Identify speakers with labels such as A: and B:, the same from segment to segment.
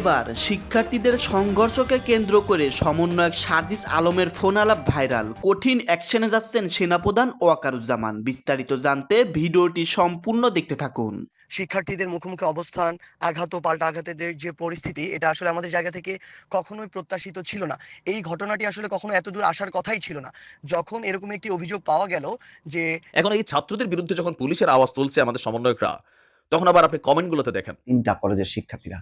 A: এবার শিক্ষার্থীদের সংঘর্ষকে কেন্দ্র করে সমন্বয়ক সার্জিস আলমের ফোন আলাপ ভাইরাল। কঠিন অ্যাকশনে যাচ্ছেন সেনাপ্রধান ওয়াকারুজ্জামান। বিস্তারিত জানতে ভিডিওটি সম্পূর্ণ দেখতে থাকুন।
B: শিক্ষার্থীদের মুখোমুখি অবস্থান আঘাত ও পাল্টা আঘাতের যে পরিস্থিতি এটা আসলে আমাদের জায়গা থেকে কখনোই প্রত্যাশিত ছিল না। এই ঘটনাটি আসলে কখনো এত দূর আসার কথাই ছিল না। যখন এরকম একটি অভিযোগ পাওয়া গেল যে
C: এখন এই ছাত্রদের বিরুদ্ধে যখন পুলিশের আওয়াজ তুলছে আমাদের সমন্বয়করা তখন আবার আপনি কমেন্টগুলোতে দেখেন।
D: তিনটা কলেজের শিক্ষার্থীরা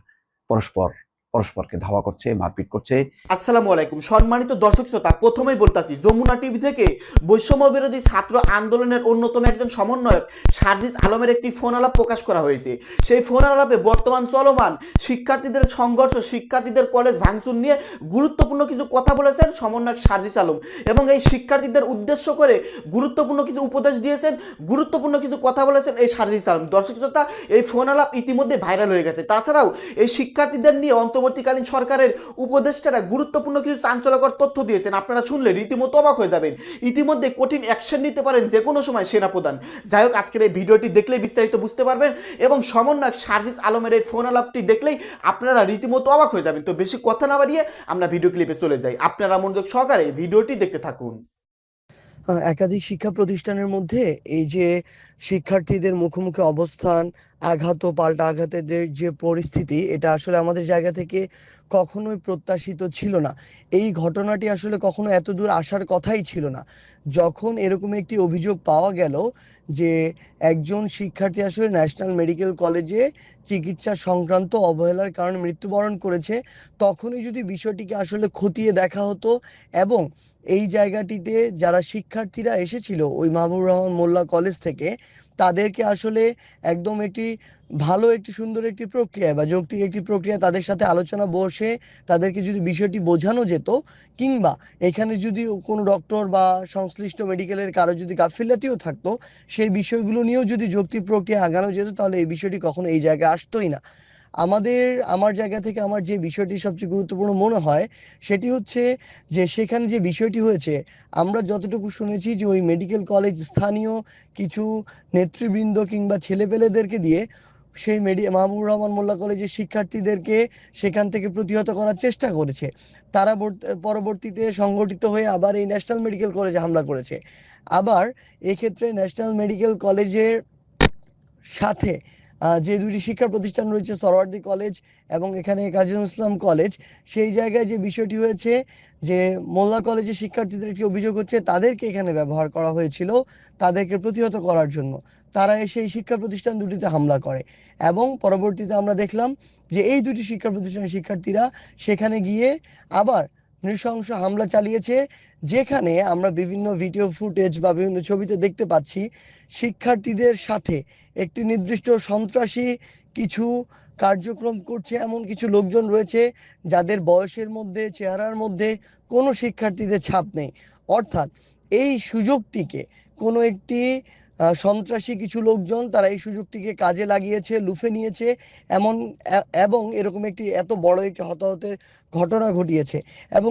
D: পরস্পর পরস্পরকে ধাওয়া করছে, মারপিট করছে।
A: আসসালামু আলাইকুম। সম্মানিত দর্শক শ্রোতা, প্রথমেই বলতাছি, যমুনা টিভি থেকে বৈষম্য বিরোধী ছাত্র আন্দোলনের অন্যতম একজন সমন্বয়ক সার্জিস আলমের একটি ফোন আলাপ প্রকাশ করা হয়েছে। সেই ফোন আলাপে বর্তমান চলমান শিক্ষার্থীদের সংঘর্ষ, শিক্ষার্থীদের কলেজ ভাঙচুর নিয়ে গুরুত্বপূর্ণ কিছু কথা বলেছেন সমন্বয়ক সার্জিস আলম এবং এই শিক্ষার্থীদের উদ্দেশ্য করে গুরুত্বপূর্ণ কিছু উপদেশ দিয়েছেন, গুরুত্বপূর্ণ কিছু কথা বলেছেন এই সার্জিস আলম। দর্শক শ্রোতা, এই ফোন আলাপ ইতিমধ্যে ভাইরাল হয়ে গেছে। তাছাড়াও এই শিক্ষার্থীদের নিয়ে অন্তর্বর্তীকালীন সরকারের উপদেষ্টারা গুরুত্বপূর্ণ কিছু চাঞ্চল্যকর তথ্য দিয়েছেন। আপনারা শুনলে রীতিমতো অবাক হয়ে যাবেন। ইতিমধ্যে কঠিন অ্যাকশন নিতে পারেন যে কোনো সময় সেনাপ্রধান। যাই হোক, আজকের এই ভিডিওটি দেখলেই বিস্তারিত বুঝতে পারবেন এবং সমন্বয়ক সার্জিস আলমের এই ফোন আলাপটি দেখলেই আপনারা রীতিমতো অবাক হয়ে যাবেন। তো বেশি কথা না বাড়িয়ে আমরা ভিডিও ক্লিপে চলে যাই। আপনারা মনোযোগ সহকারে ভিডিওটি দেখতে থাকুন।
B: একাধিক শিক্ষা প্রতিষ্ঠানের মধ্যে এই যে শিক্ষার্থীদের মুখোমুখি অবস্থান, আঘাত ও পাল্টা আঘাতের যে- পরিস্থিতি, এটা আসলে আমাদের জায়গা থেকে কখনোই প্রত্যাশিত ছিল না। এই ঘটনাটি আসলে কখনো এত দূর আসার কথাই ছিল না। যখন এরকম একটি অভিযোগ পাওয়া গেল যে একজন শিক্ষার্থী আসলে ন্যাশনাল মেডিকেল কলেজে চিকিৎসা সংক্রান্ত অবহেলার কারণে মৃত্যুবরণ করেছে, তখনই যদি বিষয়টিকে আসলে খতিয়ে দেখা হতো এবং এই জায়গাটিতে যারা শিক্ষার্থীরা এসেছিল ওই মাহবুব রহমান মোল্লা কলেজ থেকে, তাদেরকে আসলে একদম একটি ভালো একটি সুন্দর একটি প্রক্রিয়া বা যৌক্তিক একটি প্রক্রিয়া তাদের সাথে আলোচনা বসে তাদেরকে যদি বিষয়টি বোঝানো যেত কিংবা এখানে যদি কোনো ডক্টর বা সংশ্লিষ্ট মেডিকেলের কারও যদি গাফিলাতিও থাকতো, সেই বিষয়গুলো নিয়েও যদি যৌক্তিক প্রক্রিয়া আগানো যেত, তাহলে এই বিষয়টি কখনো এই জায়গায় আসতোই না। আমাদের, আমার জায়গা থেকে আমার যে বিষয়টি সবচেয়ে গুরুত্বপূর্ণ মনে হয়, সেটি হচ্ছে যে সেখানে যে বিষয়টি হয়েছে, আমরা যতটুকু শুনেছি যে ওই মেডিকেল কলেজ স্থানীয় কিছু নেতৃবৃন্দ কিংবা ছেলেপেলেদেরকে দিয়ে সেই মেডি মাহবুব রহমান মোল্লা কলেজের শিক্ষার্থীদেরকে সেখান থেকে প্রতিহত করার চেষ্টা করেছে। তারা পরবর্তীতে সংগঠিত হয়ে আবার এই ন্যাশনাল মেডিকেল কলেজে হামলা করেছে। আবার এক্ষেত্রে ন্যাশনাল মেডিকেল কলেজের সাথে যে দুটি শিক্ষা প্রতিষ্ঠান রয়েছে, সরওয়ার্দী কলেজ এবং এখানে কাজী ইসলাম কলেজ, সেই জায়গায় যে বিষয়টি হয়েছে যে মোল্লা কলেজের শিক্ষার্থীদের একটি অভিযোগ হচ্ছে, তাদেরকে এখানে ব্যবহার করা হয়েছিল, তাদেরকে প্রতিহত করার জন্য। তারা এসে এই শিক্ষা প্রতিষ্ঠান দুটিতে হামলা করে এবং পরবর্তীতে আমরা দেখলাম যে এই দুটি শিক্ষা প্রতিষ্ঠানের শিক্ষার্থীরা সেখানে গিয়ে আবার নৃশংস হামলা চালিয়েছে, যেখানে আমরা বিভিন্ন ভিডিও ফুটেজ বা বিভিন্ন ছবিতে দেখতে পাচ্ছি শিক্ষার্থীদের সাথে একটি নির্দিষ্ট সন্ত্রাসী কিছু কার্যক্রম করছে, এমন কিছু লোকজন রয়েছে যাদের বয়সের মধ্যে, চেহারার মধ্যে কোনো শিক্ষার্থীদের ছাপ নেই। অর্থাৎ এই সুযোগটিকে কোনো একটি সন্ত্রাসী কিছু লোকজন তারা এই সুযোগটিকে কাজে লাগিয়েছে, লুফে নিয়েছে, এমন এবং এরকম একটি এত বড় একটি হতাহতের ঘটনা ঘটিয়েছে। এবং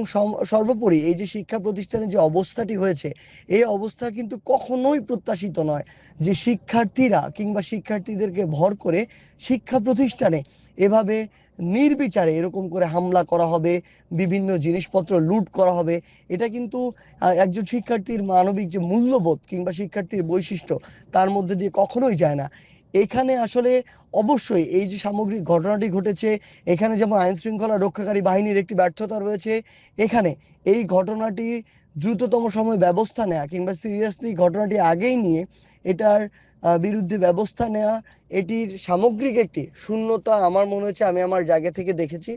B: সর্বোপরি এই যে শিক্ষা প্রতিষ্ঠানের যে অবস্থাটি হয়েছে, এই অবস্থা কিন্তু কখনোই প্রত্যাশিত নয় যে শিক্ষার্থীরা কিংবা শিক্ষার্থীদেরকে ভর করে শিক্ষা প্রতিষ্ঠানে এভাবে নির্বিচারে এরকম করে হামলা করা হবে, বিভিন্ন জিনিসপত্র লুট করা হবে, এটা কিন্তু একজন শিক্ষার্থীর মানবিক যে মূল্যবোধ কিংবা শিক্ষার্থীর বৈশিষ্ট্য, তার মধ্যে দিয়ে কখনোই যায় না। এখানে আসলে অবশ্যই এই যে সামগ্রিক ঘটনাটি ঘটেছে, এখানে যেমন আইন শৃঙ্খলা রক্ষাকারী বাহিনীর একটি ব্যর্থতা রয়েছে, এখানে এই ঘটনাটি দ্রুততম সময় ব্যবস্থা নেওয়া কিংবা সিরিয়াসলি ঘটনাটি আগেই নিয়ে এটার বিরুদ্ধে ব্যবস্থা নেওয়া এটির সামগ্রিক একটি শূন্যতা আমার মনে হচ্ছে, আমি আমার জায়গা থেকে দেখেছি।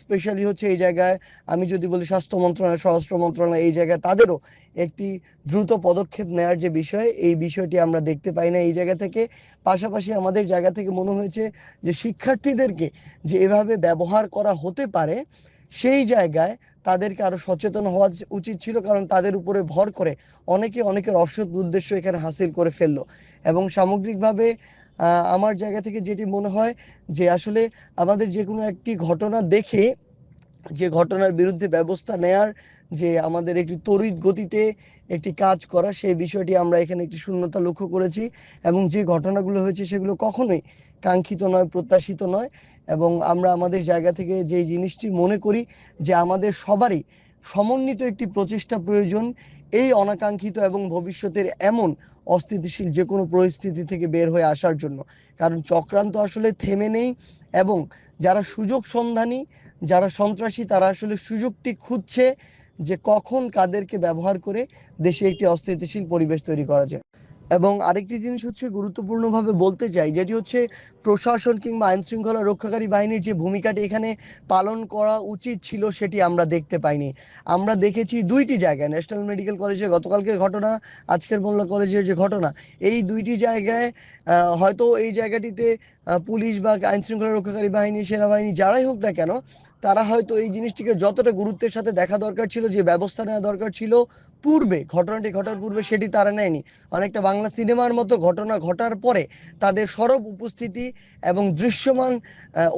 B: স্পেশালি হচ্ছে এই জায়গায়, আমি যদি বলি স্বাস্থ্য মন্ত্রণালয়, স্বরাষ্ট্র মন্ত্রণালয়, এই জায়গায় তাদেরও একটি দ্রুত পদক্ষেপ নেওয়ার যে বিষয়, এই বিষয়টি আমরা দেখতে পাই না এই জায়গা থেকে। পাশাপাশি আমাদের জায়গা থেকে মনে হয়েছে যে শিক্ষার্থীদেরকে যে এভাবে ব্যবহার করা হতে পারে সেই জায়গায় তাদেরকে আরও সচেতন হওয়া উচিত ছিল, কারণ তাদের উপরে ভর করে অনেকে অনেকের অসৎ উদ্দেশ্য এখানে হাসিল করে ফেলল। এবং সামগ্রিকভাবে আমার জায়গা থেকে যেটি মনে হয় যে আসলে আমাদের যে কোনো একটি ঘটনা দেখে যে ঘটনার বিরুদ্ধে ব্যবস্থা নেয়ার যে আমাদের একটি তড়িৎ গতিতে একটি কাজ করা, সেই বিষয়টি আমরা এখানে একটি শূন্যতা লক্ষ্য করেছি এবং যে ঘটনাগুলো হয়েছে সেগুলো কখনোই কাঙ্ক্ষিত নয়, প্রত্যাশিত নয় এবং আমরা আমাদের জায়গা থেকে যে জিনিসটি মনে করি যে আমাদের সবারই সমন্বিত একটি প্রচেষ্টা প্রয়োজন, এই অনাকাঙ্ক্ষিত এবং ভবিষ্যতের এমন অস্থিতিশীল যে কোনো পরিস্থিতি থেকে বের হয়ে আসার জন্য। কারণ চক্রান্ত আসলে থেমে নেই এবং যারা সুযোগ সন্ধানী যারা সন্ত্রাসী, তারা আসলে সুযোগটি খুঁজছে যে কখন কাদেরকে ব্যবহার করে দেশে একটি অস্থিতিশীল পরিবেশ তৈরি করা যায়। এবং আরেকটি জিনিস হচ্ছে গুরুত্বপূর্ণভাবে বলতে চাই, যেটি হচ্ছে প্রশাসন কিংবা আইন শৃঙ্খলা রক্ষাকারী বাহিনীর যে ভূমিকাটি এখানে পালন করা উচিত ছিল, সেটি আমরা দেখতে পাইনি। আমরা দেখেছি দুইটি জায়গায়, ন্যাশনাল মেডিকেল কলেজের গতকালকের ঘটনা, আজকের মোল্লা কলেজের যে ঘটনা। এই দুইটি জায়গায় হয়তো এই জায়গাটিতে পুলিশ বা আইন শৃঙ্খলা রক্ষাকারী বাহিনী, সেনাবাহিনী, যারাই হোক না কেন তারা হয়তো এই জিনিসটিকে যতটা গুরুত্বের সাথে দেখা দরকার ছিল, যে ব্যবস্থা নেওয়া দরকার ছিল পূর্বে, ঘটনাটি ঘটার পূর্বে সেটি তারা নেয়নি। অনেকটা বাংলা সিনেমার মতো ঘটনা ঘটার পরে তাদের সরব উপস্থিতি এবং দৃশ্যমান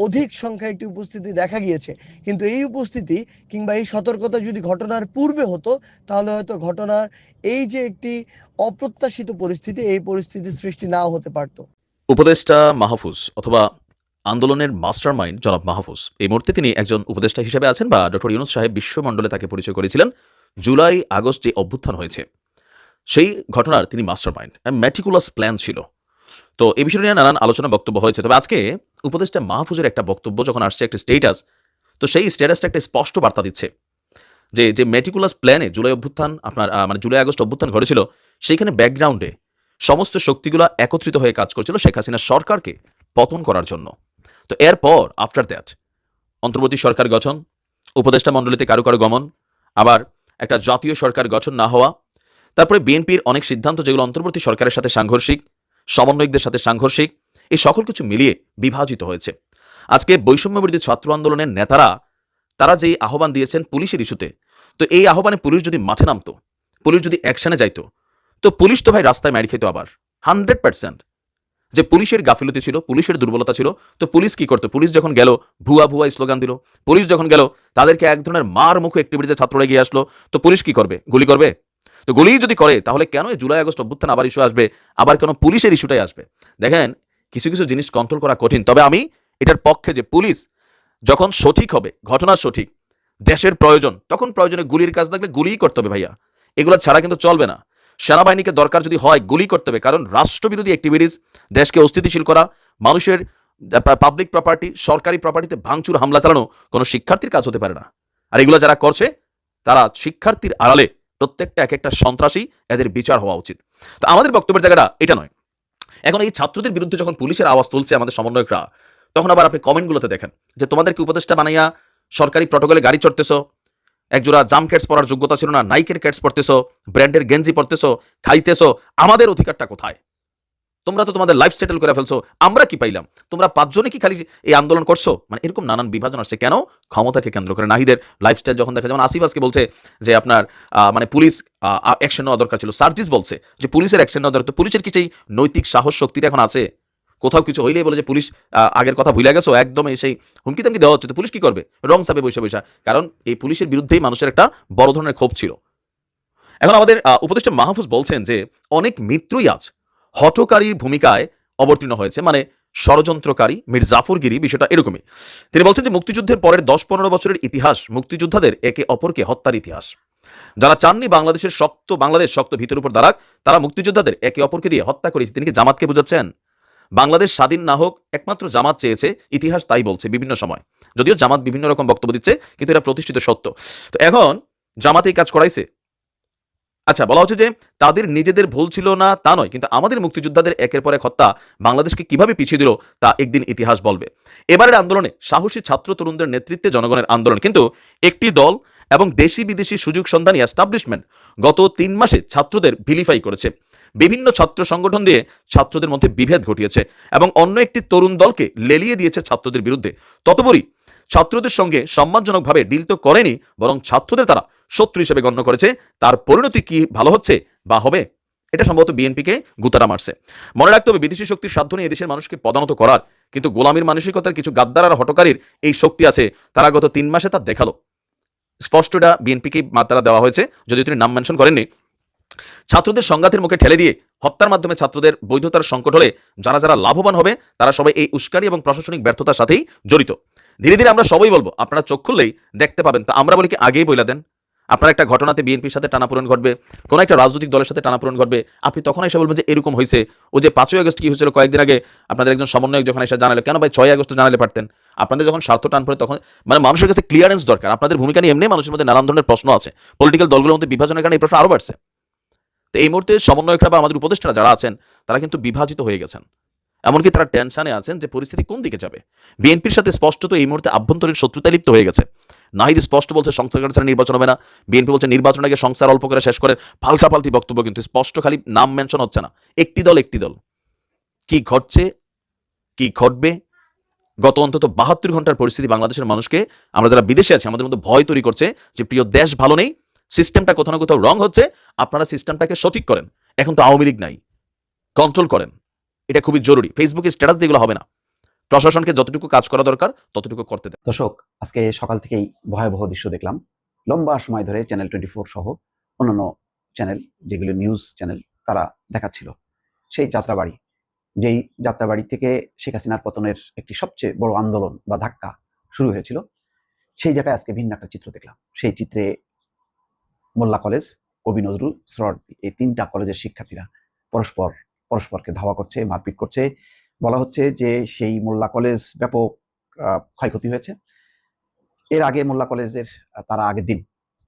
B: অধিক সংখ্যায় একটি উপস্থিতি দেখা গিয়েছে। কিন্তু এই উপস্থিতি কিংবা এই সতর্কতা যদি ঘটনার পূর্বে হতো, তাহলে হয়তো ঘটনার এই যে একটি অপ্রত্যাশিত পরিস্থিতি, এই পরিস্থিতির সৃষ্টি নাও হতে পারতো।
C: উপদেষ্টা মাহফুজ অথবা আন্দোলনের মাস্টার মাইন্ড জনাব মাহফুজ। এই মুহূর্তে তিনি একজন উপদেষ্টা হিসেবে আছেন বা ডক্টর ইউনুস সাহেব বিশ্বমণ্ডলে তাকে পরিচয় করেছিলেন। জুলাই আগস্ট যে অভ্যুত্থান হয়েছে, সেই ঘটনার তিনি মাস্টার মাইন্ড ম্যাটিকুলাস প্ল্যান ছিল। তো এই বিষয় নিয়ে নানান আলোচনা বক্তব্য হয়েছে। তবে আজকে উপদেষ্টা মাহফুজের একটা বক্তব্য যখন আসছে, একটা স্টেটাস তো সেই স্ট্যাটাসটা একটা স্পষ্ট বার্তা দিচ্ছে যে যে ম্যাটিকুলাস প্ল্যানে জুলাই অভ্যুত্থান আপনার মানে জুলাই আগস্ট অভ্যুত্থান ঘটেছিল, সেইখানে ব্যাকগ্রাউন্ডে সমস্ত শক্তিগুলো একত্রিত হয়ে কাজ করছিল শেখ হাসিনা সরকারকে পতন করার জন্য। তো এরপর আফটার দ্যাট অন্তর্বর্তী সরকার গঠন, উপদেষ্টা মণ্ডলীতে কারও কারও গমন, আবার একটা জাতীয় সরকার গঠন না হওয়া, তারপরে বিএনপির অনেক সিদ্ধান্ত যেগুলো অন্তর্বর্তী সরকারের সাথে সাংঘর্ষিক, সমন্বয়কদের সাথে সাংঘর্ষিক, এই সকল কিছু মিলিয়ে বিভাজিত হয়েছে। আজকে বৈষম্যবিরোধী ছাত্র আন্দোলনের নেতারা, তারা যেই আহ্বান দিয়েছেন পুলিশের ইস্যুতে, তো এই আহ্বানে পুলিশ যদি মাঠে নামতো, পুলিশ যদি অ্যাকশনে যাইতো, তো পুলিশ তো ভাই রাস্তায় মারি খেত আবার হান্ড্রেড পার্সেন্ট যে পুলিশের গাফিলতি ছিল, পুলিশের দুর্বলতা ছিল, তো পুলিশ কি করতো? পুলিশ যখন গেল, ভুয়া ভুয়া স্লোগান দিল, পুলিশ যখন গেল, তাদেরকে এক ধরনের মার মুখে অ্যাক্টিভিটিতে ছাত্ররা গিয়ে আসলো, তো পুলিশ কি করবে? গুলি করবে? তো গুলি যদি করে, তাহলে কেন জুলাই আগস্ট অভ্যুত্থান আবার ইস্যু আসবে? আবার কেন পুলিশের ইস্যুটাই আসবে? দেখেন, কিছু কিছু জিনিস কন্ট্রোল করা কঠিন, তবে আমি এটার পক্ষে যে পুলিশ যখন সঠিক হবে, ঘটনা সঠিক, দেশের প্রয়োজন, তখন প্রয়োজনে গুলির কাজ থাকলে গুলিই করতে হবে ভাইয়া। এগুলো ছাড়া কিন্তু চলবে না। সেনাবাহিনীকে দরকার যদি হয় গুলি করতে হবে, কারণ রাষ্ট্রবিরোধী অ্যাক্টিভিটিস দেশকে অস্থিতিশীল করা, মানুষের পাবলিক প্রপার্টি সরকারি প্রপার্টিতে ভাঙচুর, হামলা চালানো কোনো শিক্ষার্থীর কাজ হতে পারে না। আর এগুলো যারা করছে, তারা শিক্ষার্থীর আড়ালে প্রত্যেকটা এক একটা সন্ত্রাসী এদের বিচার হওয়া উচিত। তো আমাদের বক্তব্যের জায়গাটা এটা নয়। এখন এই ছাত্রদের বিরুদ্ধে যখন পুলিশের আওয়াজ তুলছে আমাদের সমন্বয়করা, তখন আবার আপনি কমেন্টগুলোতে দেখেন যে, তোমাদেরকে উপদেষ্টা বানাইয়া সরকারি প্রটোকলে গাড়ি চড়তেছো একজোড়া জাম ক্যাটস পরার যোগ্যতা ছিল না নাইকের ক্যাটস পরতেছো ব্র্যান্ডের গেঞ্জি পরতেছো, খাইতেছো, আমাদের অধিকারটা কোথায়? তোমরা তো তোমাদের লাইফ সেটেল করে ফেলছো, আমরা কি পাইলাম? তোমরা পাঁচজনে কি খালি এই আন্দোলন করছ? মানে এরকম নানান বিভাজন আসছে, কেন? ক্ষমতাকে কেন্দ্র করে নাহিদের লাইফস্টাইল যখন দেখা যেমন আসিফ আজকে বলছে যে আপনার মানে পুলিশ অ্যাকশন নেওয়া দরকার ছিল। সার্জিস বলছে যে পুলিশের অ্যাকশন নেওয়া দরকার পুলিশের কি সেই নৈতিক সাহস, শক্তিটা এখন আছে? কোথাও কিছু হইলেই বলে যে পুলিশ আগের কথা ভুলে গেছো, একদম সেই হুমকি তামকি দেওয়া হচ্ছে, তো পুলিশ কি করবে? রং সাবে বৈশা বৈশা কারণ এই পুলিশের বিরুদ্ধেই মানুষের একটা বড় ধরনের ক্ষোভ ছিল। এখন আমাদের উপদেষ্টা মাহফুজ বলছেন যে অনেক মিত্রই আজ হটকারী ভূমিকায় অবতীর্ণ হয়েছে মানে ষড়যন্ত্রকারী মীর জাফরগিরি বিষয়টা এরকমই। তিনি বলছেন যে মুক্তিযুদ্ধের পরের দশ পনেরো বছরের ইতিহাস মুক্তিযোদ্ধাদের একে অপরকে হত্যার ইতিহাস। যারা চাননি বাংলাদেশের শক্ত, বাংলাদেশ শক্ত ভিতের উপর দাঁড়াক, তারা মুক্তিযোদ্ধাদের একে অপরকে দিয়ে হত্যা করেছে। তিনি কি জামাতকে বোঝাচ্ছেন? বাংলাদেশ স্বাধীন না হোক, একমাত্র জামাত চেয়েছে, ইতিহাস তাই বলছে বিভিন্ন সময়। যদিও জামাত বিভিন্ন রকম বক্তব্য দিচ্ছে, কিন্তু এটা প্রতিষ্ঠিত সত্য। তো এখন জামাত কাজ করাইছে। আচ্ছা বলা হচ্ছে যে তাদের নিজেদের ভুল ছিল না তা নয়, কিন্তু আমাদের মুক্তিযোদ্ধাদের একের পর এক হত্যা বাংলাদেশকে কীভাবে পিছিয়ে দিল তা একদিন ইতিহাস বলবে। এবারের আন্দোলনে সাহসী ছাত্র তরুণদের নেতৃত্বে জনগণের আন্দোলন, কিন্তু একটি দল এবং দেশি বিদেশি সুযোগ সন্ধানী এস্টাবলিশমেন্ট গত তিন মাসে ছাত্রদের ভিলিফাই করেছে। বিভিন্ন ছাত্র সংগঠন দিয়ে ছাত্রদের মধ্যে বিভেদ ঘটিয়েছে এবং অন্য একটি তরুণ দলকে লেলিয়ে দিয়েছে ছাত্রদের বিরুদ্ধে। ততপরই ছাত্রদের সঙ্গে সম্মানজনকভাবে ডিল তো করেনি, বরং ছাত্রদের তারা শত্রু হিসেবে গণ্য করেছে। তার পরিণতি কি ভালো হচ্ছে বা হবে, এটা সম্ভবত বিএনপিকে গুতারা মারছে। মনে রাখতে হবে, বিদেশি শক্তির সাধ্য নিয়ে এদেশের মানুষকে পদানত করার, কিন্তু গোলামীর মানসিকতার কিছু গাদ্দার আর হটকারীর এই শক্তি আছে, তারা গত তিন মাসে তার দেখাল। স্পষ্টটা বিএনপিকে তারা দেওয়া হয়েছে যদি তিনি নাম মেনশন করেননি ছাত্রদের সংঘাতের মুখে ঠেলে দিয়ে হত্যার মাধ্যমে ছাত্রদের বৈধতার সংকট হলে যারা যারা লাভবান হবে, তারা সবাই এই উস্কানি এবং প্রশাসনিক ব্যর্থতার সাথেই জড়িত। ধীরে ধীরে আমরা সবাই বলব, আপনারা চোখ খুললেই দেখতে পাবেন। তা আমরা বলি কি আগেই বইলা দেন। আপনার একটা ঘটনাতে বিএনপির সাথে টানাপূরণ ঘটবে, কোনো একটা রাজনৈতিক দলের সাথে টানাপূরণ ঘটবে, আপনি তখন এসে বলবেন যে এরকম হয়েছে ও যে পাঁচই আগস্ট কি হয়েছিল কয়েকদিন আগে, আপনাদের একজন সমন্বয়ক যখন এসে জানালো, কেন ভাই ছয় আগস্ট জানালে পারতেন? আপনাদের যখন স্বার্থ টান পড়ে তখন মানে মানুষের কাছে ক্লিয়ারেন্স দরকার। আপনাদের ভূমিকা নিয়ে এমনি মানুষের মধ্যে নানান ধরনের প্রশ্ন আছে। পলিটিক্যাল দলগুলোর মধ্যে বিভাজনের কারণে এই প্রশ্ন আরও বাড়ছে। তো এই মুহূর্তে সমন্বয়করা বা আমাদের উপদেষ্টারা যারা আছেন, তারা কিন্তু বিভাজিত হয়ে গেছেন। এমনকি তারা টেনশনে আছেন যে পরিস্থিতি কোন দিকে যাবে। বিএনপির সাথে স্পষ্টত এই মুহূর্তে আভ্যন্তরীণ শত্রুতা লিপ্ত হয়ে গেছে। নাহিদ স্পষ্ট বলছে সংস্কার ছাড়া নির্বাচন হবে না। বিএনপি বলছে, নির্বাচন আগে সংস্কার অল্প করে শেষ করে পাল্টাপাল্টি বক্তব্য কিন্তু স্পষ্ট খালি নাম মেনশন হচ্ছে না। একটি দল একটি দল। কি ঘটছে, কি ঘটবে? গত অন্তত বাহাত্তর ঘণ্টার পরিস্থিতি বাংলাদেশের মানুষকে, আমরা যারা বিদেশে আছি, আমাদের মধ্যে ভয় তৈরি করছে যে প্রিয় দেশ ভালো নেই সিস্টেমটা কোথাও না কোথাও রং হচ্ছে, আপনারা সিস্টেমটাকে সঠিক করেন। এখন তো আওয়ামী লীগ নাই কন্ট্রোল করেন। এটা খুবই জরুরি। ফেসবুকে স্ট্যাটাস যেগুলো হবে না। প্রশাসনকে যতটুকু কাজ করা দরকার, ততটুকু করতে দেন।
D: দর্শক, আজকে সকাল থেকেই ভয়াবহ দৃশ্য দেখলাম। লম্বা সময় ধরে চ্যানেল টোয়েন্টি ফোর সহ অন্যান্য চ্যানেল যেগুলো নিউজ চ্যানেল তারা দেখাচ্ছিল। সেই যাত্রাবাড়ি, যেই যাত্রাবাড়ি থেকে শেখ হাসিনার পতনের একটি সবচেয়ে বড় আন্দোলন বা ধাক্কা শুরু হয়েছিল, সেই জায়গায় আজকে ভিন্ন একটা চিত্র দেখলাম। সেই চিত্রে মোল্লা কলেজ, কবি নজরুল সরড এই তিনটা কলেজের শিক্ষার্থীরা পরস্পর, পরস্পরকে ধাওয়া করছে, মারপিট করছে। বলা হচ্ছে যে সেই মোল্লা কলেজ ব্যাপক ক্ষয়ক্ষতি হয়েছে। এর আগে মোল্লা কলেজের তারা আগের দিন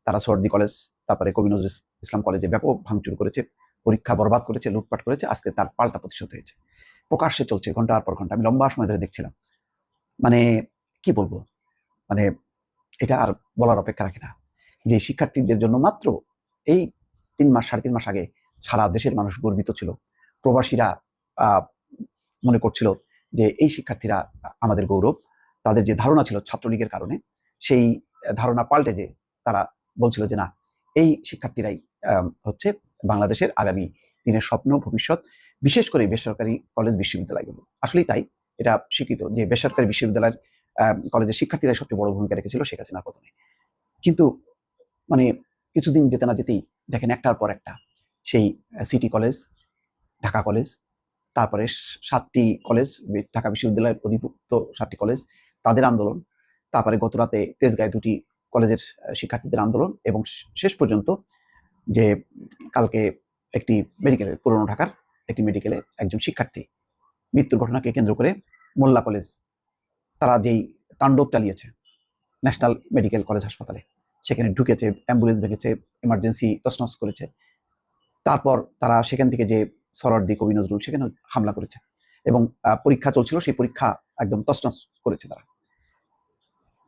D: তারা সর্দি কলেজ, তারপরে কবি নজরুল ইসলাম কলেজে ব্যাপক ভাঙচুর করেছে, পরীক্ষা বরবাদ করেছে, লুটপাট করেছে, আজকে তার পাল্টা প্রতিশোধ হয়েছে। প্রকাশ্যে চলছে ঘণ্টার পর ঘণ্টা আমি লম্বা সময় ধরে দেখছিলাম। মানে কি বলব? মানে এটা আর বলার অপেক্ষা রাখে না। যে শিক্ষার্থীদের জন্য মাত্র এই তিন মাস, সাড়ে তিন মাস আগে সারা দেশের মানুষ গর্বিত ছিল। প্রবাসীরা মনে করছিল যে এই শিক্ষার্থীরা আমাদের গৌরব। তাদের যে ধারণা ছিল ছাত্রলীগের কারণে, সেই ধারণা পাল্টে যে তারা বলছিল যে না, এই শিক্ষার্থীরাই হচ্ছে বাংলাদেশের আগামী দিনের স্বপ্ন, ভবিষ্যৎ, বিশেষ করে বেসরকারি কলেজ বিশ্ববিদ্যালয়গুলো আসলেই তাই, এটা স্বীকৃত যে বেসরকারি বিশ্ববিদ্যালয়ের কলেজের শিক্ষার্থীরাই সবচেয়ে বড় ভূমিকা রেখেছিল শেখ হাসিনার পতনে। কিন্তু মানে কিছুদিন যেতে না যেতেই দেখেন একটার পর একটা সেই সিটি কলেজ ঢাকা কলেজ তারপরে সাতটি কলেজ ঢাকা বিশ্ববিদ্যালয়ের অধিভুক্ত সাতটি কলেজ তাদের আন্দোলন, তারপরে গত রাতে তেজগাঁয় দুটি কলেজের শিক্ষার্থীদের আন্দোলন এবং শেষ পর্যন্ত যে কালকে একটি মেডিকেলের পুরনো ঢাকার একটি মেডিকেলে একজন শিক্ষার্থী মৃত্যুর ঘটনাকে কেন্দ্র করে মোল্লা কলেজ তারা যেই তাণ্ডব চালিয়েছে ন্যাশনাল মেডিকেল কলেজ হাসপাতালে। সেখানে ঢুকেছে অ্যাম্বুলেন্স ভেঙেছে এমার্জেন্সি তছনছ করেছে। তারপর তারা সেখান থেকে যে সরদি কবি নজরুল সেখানে হামলা করেছে এবং পরীক্ষা চলছিল, সেই পরীক্ষা একদম তছনছ করেছে তারা।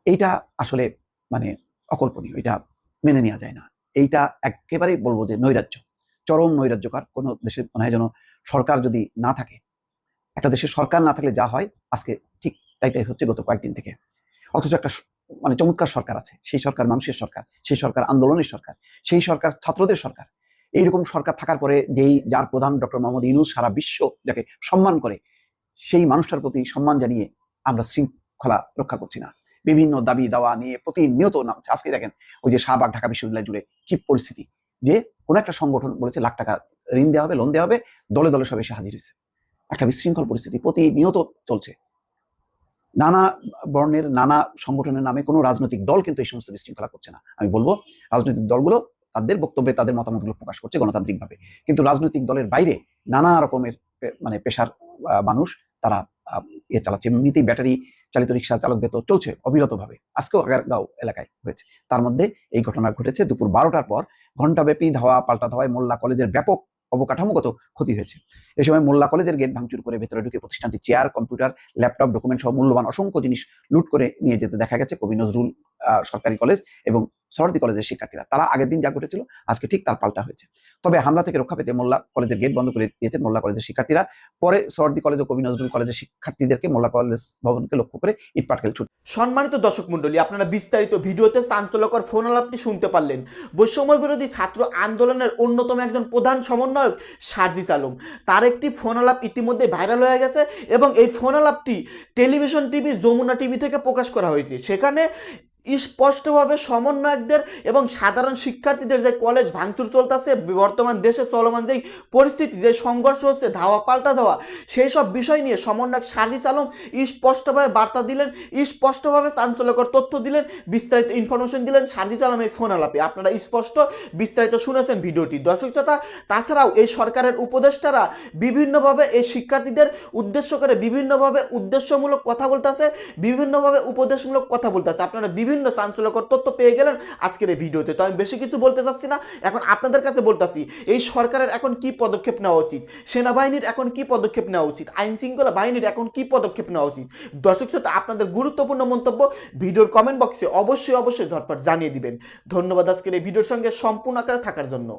D: এইটা আসলে মানে অকল্পনীয়, এটা মেনে নেওয়া যায় না। এইটা একেবারেই বলব যে নৈরাজ্য, চরম নৈরাজ্যকার। কোনো দেশের মনে হয় যেন সরকার যদি না থাকে, একটা দেশের সরকার না থাকলে যা হয়, আজকে ঠিক তাই তাই হচ্ছে গত কয়েকদিন থেকে। অথচ একটা মানে চমৎকার সরকার আছে। সেই সরকার মানুষের সরকার, সেই সরকার আন্দোলনের সরকার, সেই সরকার ছাত্রদের সরকার। এইরকম সরকার থাকার পরে যেই যার প্রধান ডক্টর মোহাম্মদ ইউনুস সারা বিশ্ব যাকে সম্মান করে, সেই মানুষটার প্রতি সম্মান জানিয়ে আমরা শৃঙ্খলা রক্ষা করছি না। বিভিন্ন দাবি দাওয়া নিয়ে প্রতিনিয়ত নামছে। আজকে দেখেন ওই যে শাহবাগ ঢাকা বিশ্ববিদ্যালয় জুড়ে কি পরিস্থিতি? যে কোনো একটা সংগঠন বলেছে, লাখ টাকা ঋণ দেওয়া হবে লোন দেওয়া হবে, দলে দলে সব এসে হাজির হয়েছে। একটা বিশৃঙ্খল পরিস্থিতি প্রতিনিয়ত চলছে। নানা বর্ণের, নানা সংগঠনের নামে কোনো রাজনৈতিক দল কিন্তু এই সমস্ত বিশৃঙ্খলা করছে না। আমি বলব, রাজনৈতিক দলগুলো তাদের বক্তব্যে তাদের মতামতগুলো প্রকাশ করছে গণতান্ত্রিকভাবে। কিন্তু রাজনৈতিক দলের বাইরে নানা রকমের মানে পেশার মানুষ তারা ইয়ে চালাচ্ছে। এমনিতেই ব্যাটারি চালিত রিক্সা চালকদের তো চলছে অবিরতভাবে। আজকেও আগারগাঁও এলাকায় হয়েছে। তার মধ্যে এই ঘটনা ঘটেছে দুপুর বারোটার পর। ঘণ্টাব্যাপী ধাওয়া পাল্টা ধাওয়ায় মোল্লা কলেজের ব্যাপক অবকাঠামোগত ক্ষতি হয়েছে। এ সময় মোল্লা কলেজের গেট ভাঙচুর করে ভেতরে ঢুকে প্রতিষ্ঠানটি চেয়ার, কম্পিউটার, ল্যাপটপ ডকুমেন্ট সহ মূল্যবান অসংখ্য জিনিস লুট করে নিয়ে যেতে দেখা গেছে কবি নজরুল সরকারি কলেজ এবং সরদি কলেজের শিক্ষার্থীরা। তারা আগের দিন যা ঘটেছিল, আজকে ঠিক তার পাল্টা হয়েছে। তবে হামলা থেকে রক্ষা পেতে মোল্লা কলেজের গেট বন্ধ করে দিয়েছে মোল্লা কলেজের শিক্ষার্থীরা। পরে সরদি কলেজ ও কবি নজরুল কলেজের শিক্ষার্থীদেরকে মোল্লা কলেজ ভবনকে লক্ষ্য করে ইটপাটকেল ছুট।
A: সম্মানিত দর্শক মন্ডলী আপনারা বিস্তারিত ভিডিওতে চাঞ্চল্যকর ফোন আলাপটি শুনতে পারলেন। বৈষম্য বিরোধী ছাত্র আন্দোলনের অন্যতম একজন প্রধান সমন্বয়ক সার্জিস আলম। তার একটি ফোন আলাপ ইতিমধ্যে ভাইরাল হয়ে গেছে এবং এই ফোন আলাপটি টেলিভিশন টিভি যমুনা টিভি থেকে প্রকাশ করা হয়েছে। সেখানে স্পষ্টভাবে সমন্বয়কদের এবং সাধারণ শিক্ষার্থীদের যে কলেজ ভাঙচুর চলতেছে, বর্তমান দেশে চলমান যেই পরিস্থিতি, যে সংঘর্ষ হচ্ছে, ধাওয়া পাল্টা ধাওয়া, সেই সব বিষয় নিয়ে সমন্বয়ক সার্জিস আলম স্পষ্টভাবে বার্তা দিলেন, স্পষ্টভাবে চাঞ্চল্যকর তথ্য দিলেন, বিস্তারিত ইনফরমেশন দিলেন সার্জিস আলম এই ফোন আলাপে। আপনারা স্পষ্ট, বিস্তারিত শুনেছেন ভিডিওটি। দর্শক শ্রোতা, তাছাড়াও এই সরকারের উপদেষ্টারা বিভিন্নভাবে এই শিক্ষার্থীদের উদ্দেশ্য করে বিভিন্নভাবে উদ্দেশ্যমূলক কথা বলতেছে, বিভিন্নভাবে উপদেশমূলক কথা বলতেছে। আপনারা বিভিন্ন চাঞ্চল্যকর তথ্য পেয়ে গেলেন আজকের এই ভিডিওতে। তো আমি বেশি কিছু বলতে চাচ্ছি না, এখন আপনাদের কাছে বলতেছি এই সরকারের এখন কি পদক্ষেপ নেওয়া উচিত? সেনাবাহিনীর এখন কি পদক্ষেপ নেওয়া উচিত? আইন শৃঙ্খলা বাহিনীর এখন কি পদক্ষেপ নেওয়া উচিত? দর্শক শ্রোতা, আপনাদের গুরুত্বপূর্ণ মন্তব্য ভিডিওর কমেন্ট বক্সে অবশ্যই অবশ্যই ঝটপট জানিয়ে দিবেন। ধন্যবাদ আজকের এই ভিডিওর সঙ্গে সম্পূর্ণ আকারে থাকার জন্য।